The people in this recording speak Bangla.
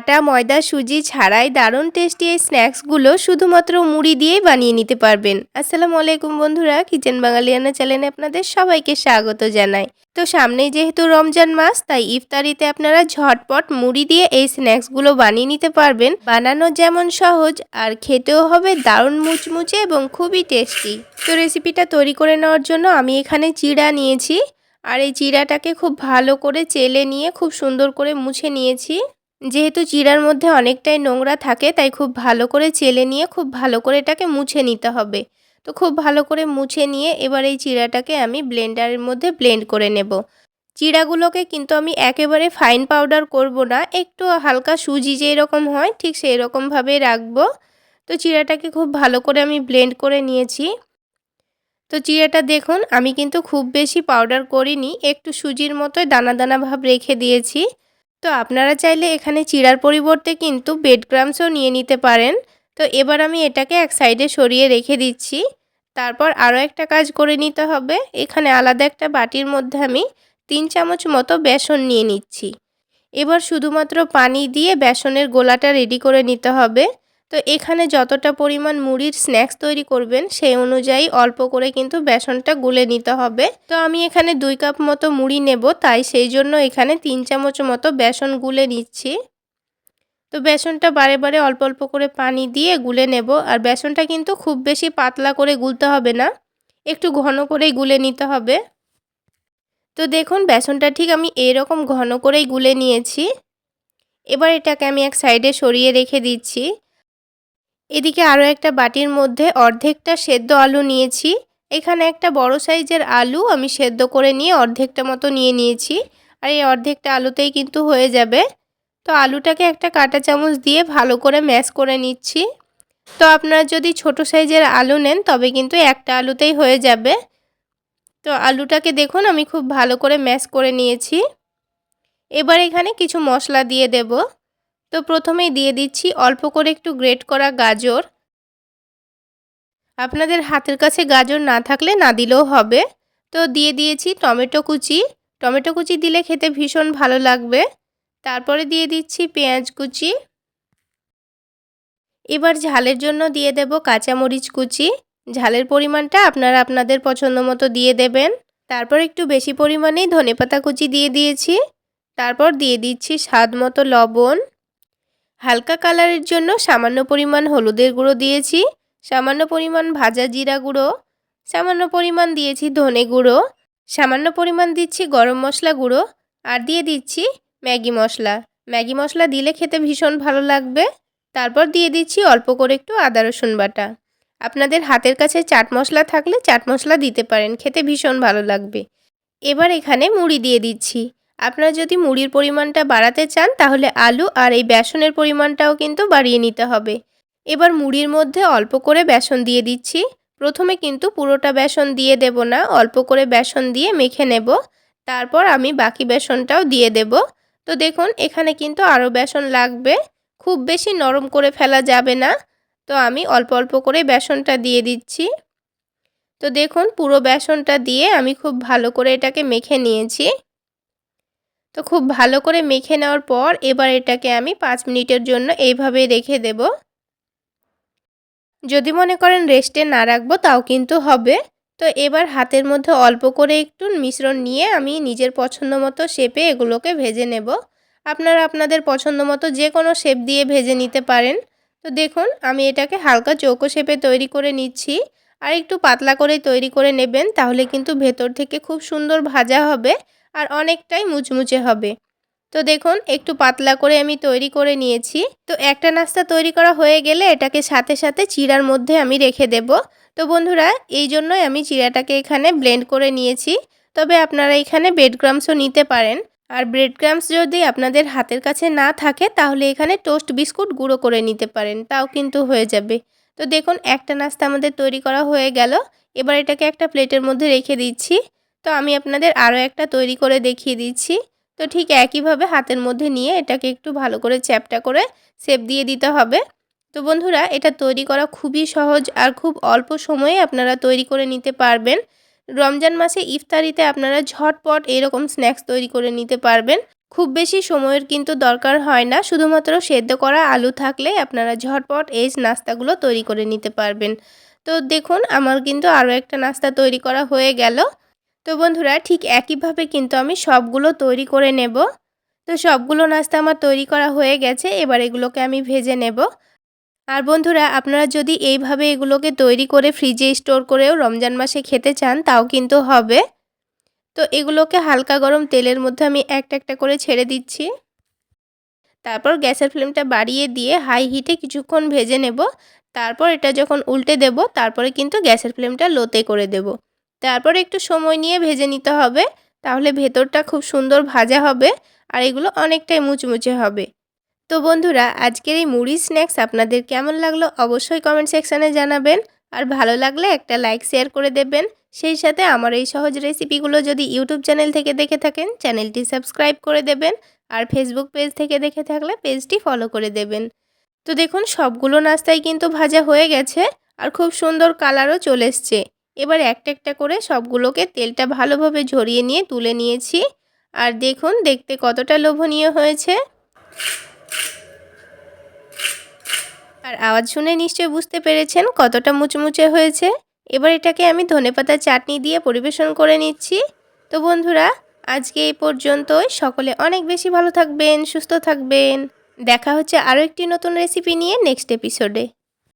আটা ময়দা, সুজি ছাড়াই দারুণ টেস্টি এই স্ন্যাক্সগুলো শুধুমাত্র মুড়ি দিয়েই বানিয়ে নিতে পারবেন। আসসালামু আলাইকুম বন্ধুরা কিচেন বাঙালিয়ানা চ্যানেলে আপনাদের সবাইকে স্বাগত জানাই। তো সামনেই যেহেতু রমজান মাস, তাই ইফতারিতে আপনারা ঝটপট মুড়ি দিয়ে এই স্ন্যাক্সগুলো বানিয়ে নিতে পারবেন। বানানো যেমন সহজ, আর খেতেও হবে দারুণ মুচমুচে এবং খুবই টেস্টি তো রেসিপিটা তৈরি করে নেওয়ার জন্য আমি এখানে চিড়া নিয়েছি। আর এই চিড়াটাকে খুব ভালো করে চেলে নিয়ে খুব সুন্দর করে মুছে নিয়েছি। যেহেতু চিড়ার মধ্যে অনেকটাই নোংরা থাকে, তাই খুব ভালো করে চেলে নিয়ে খুব ভালো করে এটাকে মুছে নিতে হবে। তো খুব ভালো করে মুছে নিয়ে এবার এই চিড়াটাকে আমি ব্লেন্ডারের মধ্যে ব্লেন্ড করে নেব। চিড়াগুলোকে কিন্তু আমি একেবারে ফাইন পাউডার করব না, একটু হালকা সুজি যেই রকম হয় ঠিক সেই রকমভাবে রাখব। তো চিড়াটাকে খুব ভালো করে আমি ব্লেন্ড করে নিয়েছি। তো চিড়াটা দেখুন, আমি কিন্তু খুব বেশি পাউডার করিনি, একটু সুজির মতোই দানা দানা ভাব রেখে দিয়েছি। তো আপনারা চাইলে এখানে চিড়ার পরিবর্তে কিন্তু বেড ক্রামসও নিয়ে নিতে পারেন। তো এবার আমি এটাকে এক সাইডে সরিয়ে রেখে দিচ্ছি। তারপর আরও একটা কাজ করে নিতে হবে। এখানে আলাদা একটা বাটির মধ্যে আমি তিন চামচ মতো বেসন নিয়ে নিচ্ছি। এবার শুধুমাত্র পানি দিয়ে বেসনের গোলাটা রেডি করে নিতে হবে। তো এখানে যতটা পরিমাণ মুড়ির স্ন্যাক্স তৈরি করবেন, সেই অনুযায়ী অল্প করে কিন্তু বেসনটা গুলে নিতে হবে। তো আমি এখানে দুই কাপ মতো মুড়ি নেব, তাই সেই জন্য এখানে তিন চামচ মতো বেসন গুলে নিচ্ছি। তো বেসনটা বারে বারে অল্প অল্প করে পানি দিয়ে গুলে নেব, আর বেসনটা কিন্তু খুব বেশি পাতলা করে গুলতে হবে না, একটু ঘন করেই গুলে নিতে হবে। তো দেখুন, বেসনটা ঠিক আমি এরকম ঘন করেই গুলে নিয়েছি। এবার এটাকে আমি এক সাইডে সরিয়ে রেখে দিচ্ছি। এদিকে আরও একটা বাটির মধ্যে অর্ধেকটা সেদ্ধ আলু নিয়েছি। এখানে একটা বড় সাইজের আলু আমি সেদ্ধ করে নিয়ে অর্ধেকটা মতো নিয়ে নিয়েছি। আর এই অর্ধেকটা আলুতেই কিন্তু হয়ে যাবে। তো আলুটাকে একটা কাঁটা চামচ দিয়ে ভালো করে ম্যাশ করে নিচ্ছি। তো আপনারা যদি ছোট সাইজের আলু নেন, তবে কিন্তু একটা আলুতেই হয়ে যাবে। তো আলুটাকে দেখুন, আমি খুব ভালো করে ম্যাশ করে নিয়েছি। এবার এখানে কিছু মশলা দিয়ে দেব। তো প্রথমেই দিয়ে দিচ্ছি অল্প করে একটু গ্রেট করা গাজর। আপনাদের হাতের কাছে গাজর না থাকলে না দিলেও হবে। তো দিয়ে দিয়েছি টমেটো কুচি। টমেটো কুচি দিলে খেতে ভীষণ ভালো লাগবে। তারপরে দিয়ে দিচ্ছি পেঁয়াজ কুচি। এবার ঝালের জন্য দিয়ে দেব কাঁচামরিচ কুচি। ঝালের পরিমাণটা আপনারা আপনাদের পছন্দ মতো দিয়ে দেবেন। তারপর একটু বেশি পরিমাণেই ধনেপাতা কুচি দিয়ে দিয়েছি। তারপর দিয়ে দিচ্ছি স্বাদ মতো লবণ। হালকা কালারের জন্য সামান্য পরিমাণ হলুদের গুঁড়ো দিয়েছি, সামান্য পরিমাণ ভাজা জিরা গুঁড়ো, সামান্য পরিমাণ দিয়েছি ধনে গুঁড়ো, সামান্য পরিমাণ দিচ্ছি গরম মশলা গুঁড়ো, আর দিয়ে দিচ্ছি ম্যাগি মশলা। ম্যাগি মশলা দিলে খেতে ভীষণ ভালো লাগবে। তারপর দিয়ে দিচ্ছি অল্প করে একটু আদা, রসুন বাটা। আপনাদের হাতের কাছে চাট মশলা থাকলে চাট মশলা দিতে পারেন, খেতে ভীষণ ভালো লাগবে। এবার এখানে মুড়ি দিয়ে দিচ্ছি। আপনারা যদি মুড়ির পরিমাণটা বাড়াতে চান, তাহলে আলু আর এই বেসনের পরিমাণটাও কিন্তু বাড়িয়ে নিতে হবে। এবার মুড়ির মধ্যে অল্প করে বেসন দিয়ে দিচ্ছি। প্রথমে কিন্তু পুরোটা বেসন দিয়ে দেব না, অল্প করে বেসন দিয়ে মেখে নেব। তারপর আমি বাকি বেসনটাও দিয়ে দেব। তো দেখুন, এখানে কিন্তু আরও বেসন লাগবে। খুব বেশি নরম করে ফেলা যাবে না। তো আমি অল্প অল্প করে বেসনটা দিয়ে দিচ্ছি। তো দেখুন, পুরো বেসনটা দিয়ে আমি খুব ভালো করে এটাকে মেখে নিয়েছি। তো খুব ভালো করে মেখে নেওয়ার পর এবার এটাকে আমি পাঁচ মিনিটের জন্য এইভাবে রেখে দেব। যদি মনে করেন রেস্টে না রাখব তাও কিন্তু হবে। তো এবার হাতের মধ্যে অল্প করে একটু মিশ্রণ নিয়ে আমি নিজের পছন্দ মতো শেপে এগুলোকে ভেজে নেব। আপনারা আপনাদের পছন্দ মতো যে কোনো শেপ দিয়ে ভেজে নিতে পারেন। তো দেখুন, আমি এটাকে হালকা চৌকো শেপে তৈরি করে নিচ্ছি। আর একটু পাতলা করে তৈরি করে নেবেন, তাহলে কিন্তু ভেতর থেকে খুব সুন্দর ভাজা হবে। আর অনেকটাই মুচমুচে হবে। তো দেখুন, একটু পাতলা করে আমি তৈরি করে নিয়েছি। তো একটা নাস্তা তৈরি করা হয়ে গেলে এটাকে সাথে সাথে চিরার মধ্যে আমি রেখে দেব। তো বন্ধুরা, এই জন্যই আমি চিরাটাকে এখানে ব্লেন্ড করে নিয়েছি। তবে আপনারা এখানে ব্রেড ক্রামসও নিতে পারেন। আর ব্রেড ক্রামস যদি আপনাদের হাতের কাছে না থাকে, তাহলে এখানে টোস্ট বিস্কুট গুঁড়ো করে নিতে পারেন। তাও কিন্তু হয়ে যাবে। তো দেখুন, একটা নাস্তা আমাদের তৈরি করা হয়ে গেল। এবার এটাকে একটা প্লেটের মধ্যে রেখে দিচ্ছি। তো আমি আপনাদের আরও একটা তৈরি করে দেখিয়ে দিচ্ছি। তো ঠিক একইভাবে হাতের মধ্যে নিয়ে এটাকে একটু ভালো করে চ্যাপটা করে সেপ দিয়ে দিতে হবে। তো বন্ধুরা, এটা তৈরি করা খুবই সহজ আর খুব অল্প সময়ে আপনারা তৈরি করে নিতে পারবেন। রমজান মাসে ইফতারিতে আপনারা ঝটপট এরকম স্ন্যাক্স তৈরি করে নিতে পারবেন। খুব বেশি সময়ের কিন্তু দরকার হয় না, শুধুমাত্র সেদ্ধ করা আলু থাকলে আপনারা ঝটপট এই নাস্তাগুলো তৈরি করে নিতে পারবেন। তো দেখুন, আমার কিন্তু আরও একটা নাস্তা তৈরি করা হয়ে গেল। তো বন্ধুরা, ঠিক একইভাবে কিন্তু আমি সবগুলো তৈরি করে নেব। তো সবগুলো নাস্তা আমার তৈরি করা হয়ে গেছে, এবার এগুলোকে আমি ভেজে নেব। আর বন্ধুরা, আপনারা যদি এইভাবে এগুলোকে তৈরি করে ফ্রিজে স্টোর করেও রমজান মাসে খেতে চান, তাও কিন্তু হবে। তো এগুলোকে হালকা গরম তেলের মধ্যে আমি একটা একটা করে ছেড়ে দিচ্ছি। তারপর গ্যাসের ফ্লেমটা বাড়িয়ে দিয়ে হাই হিটে কিছুক্ষণ ভেজে নেব। তারপর এটা যখন উল্টে দেব, তারপরে কিন্তু গ্যাসের ফ্লেমটা লোতে করে দেব। তারপর একটু সময় নিয়ে ভেজে নিতে হবে। তাহলে ভেতরটা খুব সুন্দর ভাজা হবে আর এগুলো অনেকটাই মুচমুচে হবে। তো বন্ধুরা, আজকের এই মুড়ি স্ন্যাক্স আপনাদের কেমন লাগল অবশ্যই কমেন্ট সেকশানে জানাবেন। আর ভালো লাগলে একটা লাইক শেয়ার করে দেবেন। সেই সাথে আমার এই সহজ রেসিপিগুলো যদি ইউটিউব চ্যানেল থেকে দেখে থাকেন চ্যানেলটি সাবস্ক্রাইব করে দেবেন। আর ফেসবুক পেজ থেকে দেখে থাকলে পেজটি ফলো করে দেবেন। তো দেখুন, সবগুলো নাস্তাই কিন্তু ভাজা হয়ে গেছে। আর খুব সুন্দর কালারও চলে এসছে। এবার একটা একটা করে সবগুলোকে তেলটা ভালোভাবে ঝরিয়ে নিয়ে তুলে নিয়েছি। আর দেখুন, দেখতে কতটা লোভনীয় হয়েছে। আর আওয়াজ শুনে নিশ্চয়ই বুঝতে পেরেছেন কতটা মুচমুচে হয়েছে। এবার এটাকে আমি ধনেপাতা চাটনি দিয়ে পরিবেশন করে নিচ্ছি। তো বন্ধুরা, আজকে এই পর্যন্তই। সকলে অনেক বেশি ভালো থাকবেন, সুস্থ থাকবেন। দেখা হচ্ছে আরও একটি নতুন রেসিপি নিয়ে নেক্সট এপিসোডে।